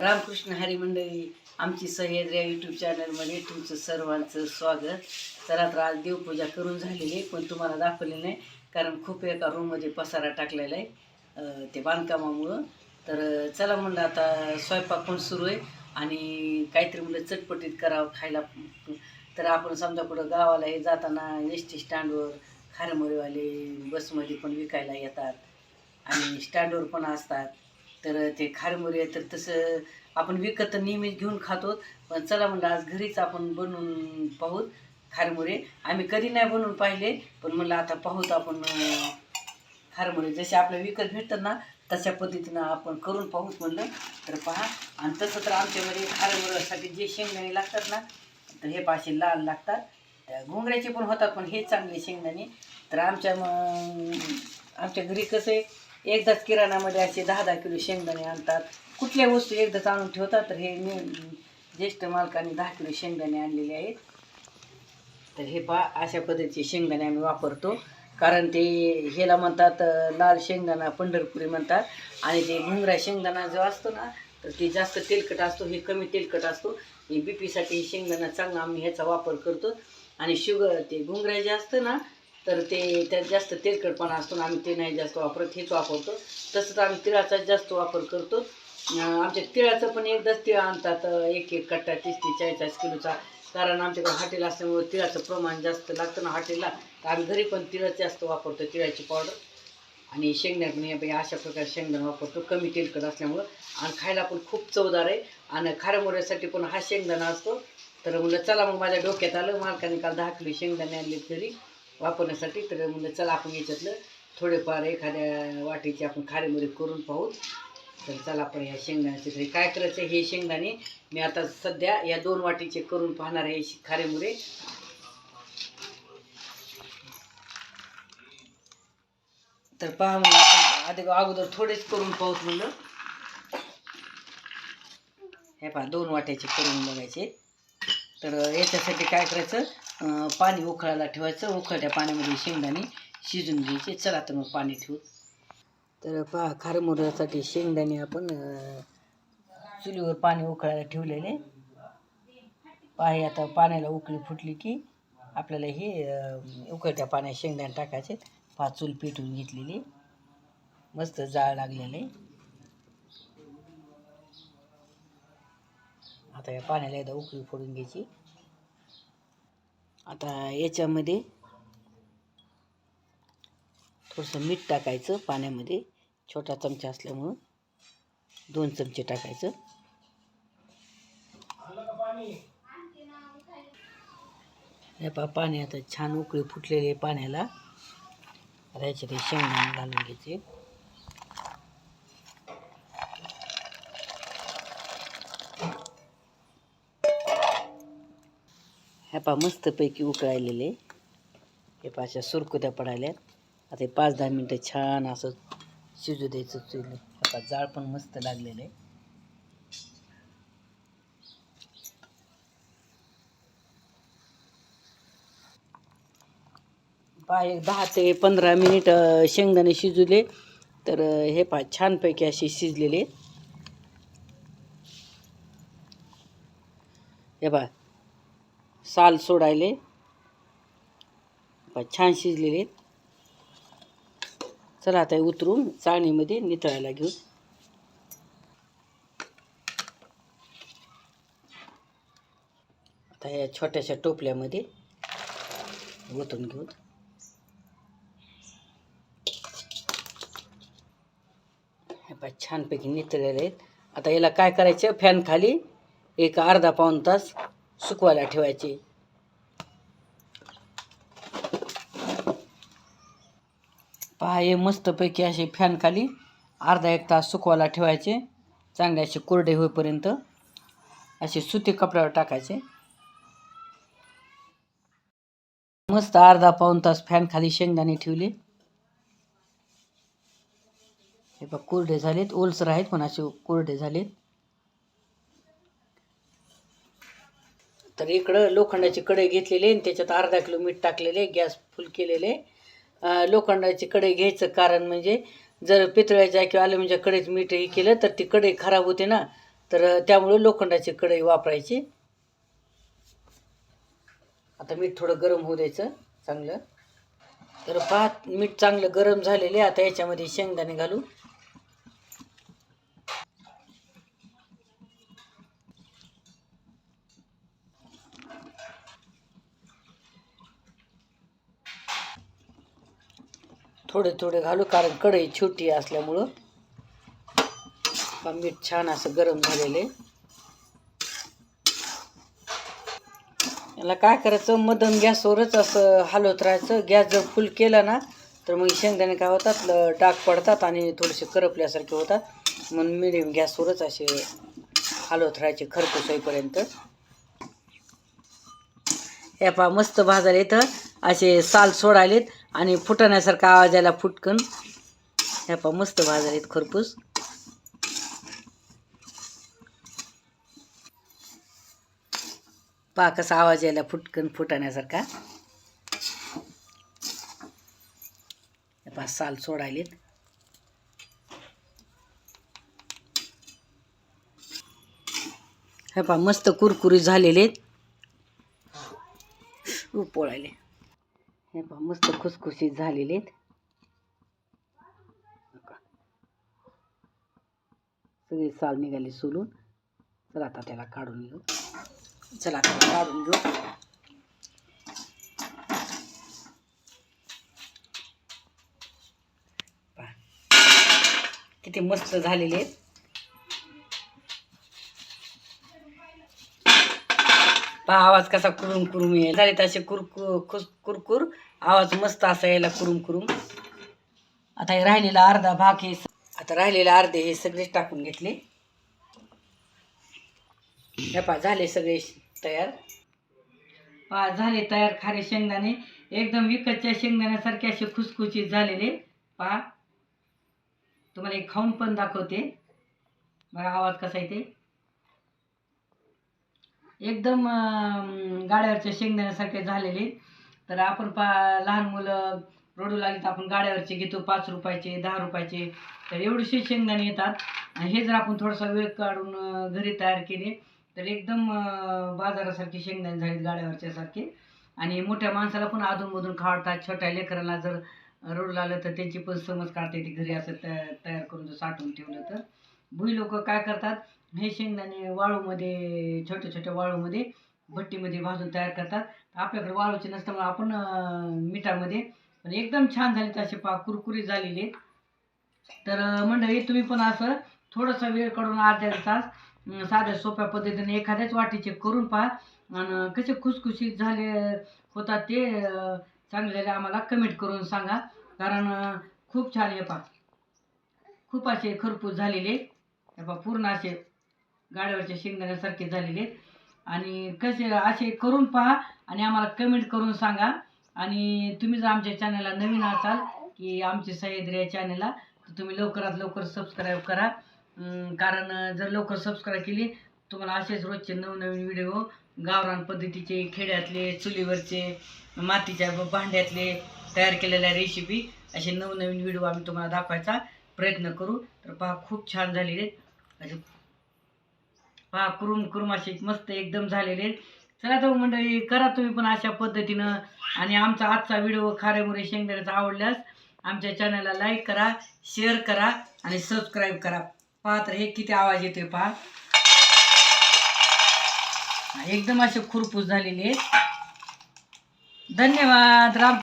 रामकृष्ण हरी मंडळी आमची सह्याद्री या यूट्यूब चॅनलमध्ये तुमचं सर्वांचं स्वागत. तर आता आज देवपूजा करून झालेली आहे पण तुम्हाला दाखवलेलं नाही कारण खूप एका रूममध्ये पसारा टाकलेला आहे ते बांधकामामुळं. तर चला म्हणलं आता स्वयंपाक पण सुरू आहे आणि काहीतरी म्हणलं चटपटीत करावं खायला. तर आपण समजा कुठं गावाला हे जाताना एस टी स्टँडवर खारमोरीवाले बसमध्ये पण विकायला येतात आणि स्टँडवर पण असतात. तर ते खारमुरे आहे तर तसं आपण विकत तर नेहमीच घेऊन खातो. पण चला म्हणलं आज घरीच आपण बनवून पाहूत खारमुरे. आम्ही कधी नाही बनवून पाहिले पण म्हणलं आता पाहूत आपण खारमुरे. जसे आपल्या विकत भेटतात ना तशा पद्धतीनं आपण करून पाहूत म्हणलं. तर पहा आणि तसं तर आमच्यामध्ये खारमुऱ्यासाठी जे शेंगदाणे लागतात ना तर हे पाशी लाल लागतात. त्या घोंगड्याचे पण होतात पण हे चांगले शेंगदाणे. तर आमच्या मग आमच्या घरी कसं आहे एकदाच किराणामध्ये असे दहा दहा किलो शेंगदाणे आणतात. कुठल्या वस्तू एकदाच आणून ठेवतात तर हे मी ज्येष्ठ मालकाने दहा किलो शेंगदाणे आणलेले आहेत. तर हे पा अशा पद्धतीचे शेंगदाणे आम्ही वापरतो. कारण ते ह्याला म्हणतात लाल शेंगदाणा पंढरपुरी म्हणतात. आणि ते घुंगरा शेंगदाणा जो असतो ना तर ते जास्त तेलकट असतो हे कमी तेलकट असतो. हे बी पीसाठी शेंगदाणा चांगला आम्ही ह्याचा वापर करतो. आणि शुगर ते घुंगरा जे असतं ना तर ते त्यात जास्त तेलकटपणा असतो आम्ही ते नाही जास्त वापरत हेच वापरतो. तसंच आम्ही तिळाचाच जास्त वापर करतो. आमच्या तिळाचं पण एकदाच तिळ आणतात एक एक कट्टा तीस ते चाळीस चाळीस किलोचा. कारण आमच्याकडे हॉटेल असल्यामुळे तिळाचं प्रमाण जास्त लागतं ना हॉटेलला. तर आम्ही घरी पण तिळच जास्त वापरतो तिळाची पावडर. आणि शेंगदाणे पण अशा प्रकारे शेंगदाणा वापरतो. कमी तेलकट असल्यामुळं. आणि खायला पण खूप चवदार आहे. आणि खाऱ्यामुळ्यासाठी पण हा शेंगदाणा असतो. तर म्हणलं चला मग माझ्या डोक्यात आलं. मालकाने काल दहा किलो शेंगदाणे आणले घरी. वापरण्यासाठी. तर म्हणलं चला आपण याच्यातलं थोडेफार एखाद्या वाटीची आपण खारेमुळे करून पाहू तर चला आपण ह्या शेंगदाण्याचे तरी काय करायचं? हे शेंगदाणे मी आता सध्या या दोन वाटीचे करून पाहणार आहे खारेमुळे तर पहा म्हणलं आपण आधी अगोदर थोडेच करून पाहूत म्हणलं. हे पहा दोन वाट्याचे करून बघायचे. तर याच्यासाठी काय करायचं? पाणी उकळायला ठेवायचं. उकळत्या पाण्यामध्ये शेंगदाणे शिजून घ्यायचे. चला तर मग पाणी ठेवू. तर पहा खारमुऱ्यासाठी शेंगदाणे आपण चुलीवर पाणी उकळायला ठेवलेले. पहा आता पाण्याला उकळी फुटली की आपल्याला हे उकळत्या पाण्यात शेंगदाणे टाकायचे. पहा चूल पेटून घेतलेली. मस्त जाळ लागलेले. आता या पाण्याला एकदा उकळी फोडून घ्यायची. आता याच्यामध्ये थोडंसं मीठ टाकायचं पाण्यामध्ये छोटा चमचा असल्यामुळं दोन चमचे टाकायचं. हे पहा पाणी आता छान उकळी फुटलेली आहे पाण्याला. आता याच्यात शेंगदाणे घालून घ्यायचे. ह्या पहा मस्तपैकी उकळायलेले. हे पहा अशा सुरकुत्या पडायल्यात. आता हे पाच दहा मिनटं छान असं शिजू द्यायचं चुल हे जाळ पण मस्त लागलेलं. आहे पहा एक दहा ते पंधरा मिनिट शेंगदाणे शिजवले तर हे पहा छानपैकी असे शिजलेले. हे पहा साल सोडायले. छान शिजलेले आहेत. चला आता हे उतरून चाळणीमध्ये नितळायला घेऊ. आता या छोट्याशा टोपल्यामध्ये ओतून घेऊ. हे छानपैकी नितळलेले आहेत. आता याला काय करायचं? फॅन खाली एक अर्धा पाऊण तास सुकवायला ठेवायचे. पहा हे मस्तपैकी असे फॅन खाली अर्धा एक तास सुकवायला ठेवायचे. चांगले असे कोरडे होईपर्यंत असे सुती कपड्यावर टाकायचे. मस्त अर्धा पाऊण तास फॅन खाली शेंगदाणे ठेवले. हे बघ कोरडे झालेत ओलसर आहेत पण असे कोरडे झालेत. तर इकडं लोखंडाची कढई घेतलेली आणि त्याच्यात अर्धा किलो मीठ टाकलेले गॅस फुल केलेले. लोखंडाची कढई घ्यायचं कारण म्हणजे जर पितळ्याच्या किंवा अल्युमिनियमच्या कढईत मीठ हे केलं तर ती कढई खराब होते ना तर त्यामुळं लोखंडाची कढई वापरायची. आता मीठ थोडं गरम होऊ द्यायचं चांगलं. तर पहा मीठ चांगलं गरम झालेले आता याच्यामध्ये शेंगदाणे घालू. थोडे थोडे घालू कारण कढई छोटी असल्यामुळं. मीठ छान असं गरम झालेलं आहे. याला काय करायचं? मध्यम गॅसवरच असं हलवत राहायचं. गॅस जर फुल केला ना तर मग शेंगदाणे काय होतात? डाग पडतात आणि थोडेसे करपल्यासारखे होतात. मग मिडियम गॅसवरच असे हलवत राहायचे खरपूस होईपर्यंत. हे पहा मस्त भाजायला इथं असे साल सोडायलेत. आणि फुटण्यासारखा आवाज यायला फुटकन. हे पहा मस्त भाजायलेत खरपूस. पा कसा आवाज यायला फुटकन फुटण्यासारखा. हे साल सोडायलेत. हे पा मस्त कुरकुरी झालेले पोळायले. हे पहा मस्त खुसखुशीत झालेले आहेत. सगळी साल निघाली सोलून. चला आता त्याला काढून घेऊ. चला आता काढून घेऊ. किती मस्त झालेले आहेत. पहा आवाज कसा कुरुम कुरुम येईल. झाले तसे कुरकुर खुस कुरकुर. आवाज मस्त असा यायला कुरुम कुरुम आता हे राहिलेला अर्धा भाग हे आता राहिलेले अर्धे हे सगळेच टाकून घेतले. हे पहा झाले सगळे तयार. पहा झाले तयार खारे शेंगदाणे. एकदम विकतच्या शेंगदाण्यासारखे असे खुसखुशीत झालेले. पहा. तुम्हाला एक खाऊन पण दाखवते. बघा आवाज कसा येते एकदम गाड्यावरच्या शेंगदाण्यासारखे झालेले. तर आपण पा लहान मुलं रडू लागली तर आपण गाड्यावरचे घेतो पाच रुपयाचे दहा रुपयाचे. तर एवढेसे शेंगदाणे येतात. आणि हे जर आपण थोडासा वेळ काढून घरी तयार केले तर एकदम बाजारासारखे शेंगदाणे झालेत गाड्यावरच्यासारखे आणि मोठ्या माणसाला पण अधूनमधून खावडतात छोट्या लेकरांना जर रडू लागलं तर त्यांची पण समज काढता येते. घरी असं तया तयार करून जर साठवून ठेवलं तर. भुई लोक काय करतात? हे शेंगदाणे वाळूमध्ये छोट्या छोट्या वाळूमध्ये भट्टीमध्ये भाजून तयार करतात. आपल्याकडे वाळूचे नसल्यामुळे आपण मिठामध्ये. पण एकदम छान झाले तसे पा कुरकुरीत झालेले. तर मंडळी तुम्ही पण असं थोडासा वेळ काढून अर्ध्या तास साध्या सोप्या पद्धतीने एखाद्याच वाटीचे करून पहा. आणि कसे खुसखुशीत झाले होतात ते चांगले झाले आम्हाला कमेंट करून सांगा. कारण खूप छान आहे पहा. खूप असे खरपूस झालेले. हे पहा पूर्ण असे गाड्यावरच्या शेंगदाण्यासारखे झालेले आहेत. आणि कसे असे करून पहा आणि आम्हाला कमेंट करून सांगा. आणि तुम्ही जर आमच्या चॅनलला नवीन असाल की आमचे सह्याद्री या चॅनलला तर तुम्ही लवकरात लवकर सबस्क्राईब करा. कारण जर लवकर सबस्क्राईब केली तुम्हाला असेच रोजचे नवनवीन व्हिडिओ गावरान पद्धतीचे खेड्यातले चुलीवरचे मातीच्या भांड्यातले तयार केलेल्या रेसिपी असे नवनवीन व्हिडिओ आम्ही तुम्हाला दाखवायचा प्रयत्न करू. तर पहा खूप छान झालेले आहेत. असे पहा कुरुम कुरुम असे मस्त एकदम झालेले चला तर मंडळी करा तुम्ही पण अशा पद्धतीनं. आणि आमचा आजचा व्हिडिओ खारेमुरे शेंगदाण्याचा आवडल्यास आमच्या चॅनलला लाईक करा शेअर करा आणि सबस्क्राईब करा. पहा तर हे किती आवाज येतोय पहा. एकदम असे खुरपूस झालेले धन्यवाद. राम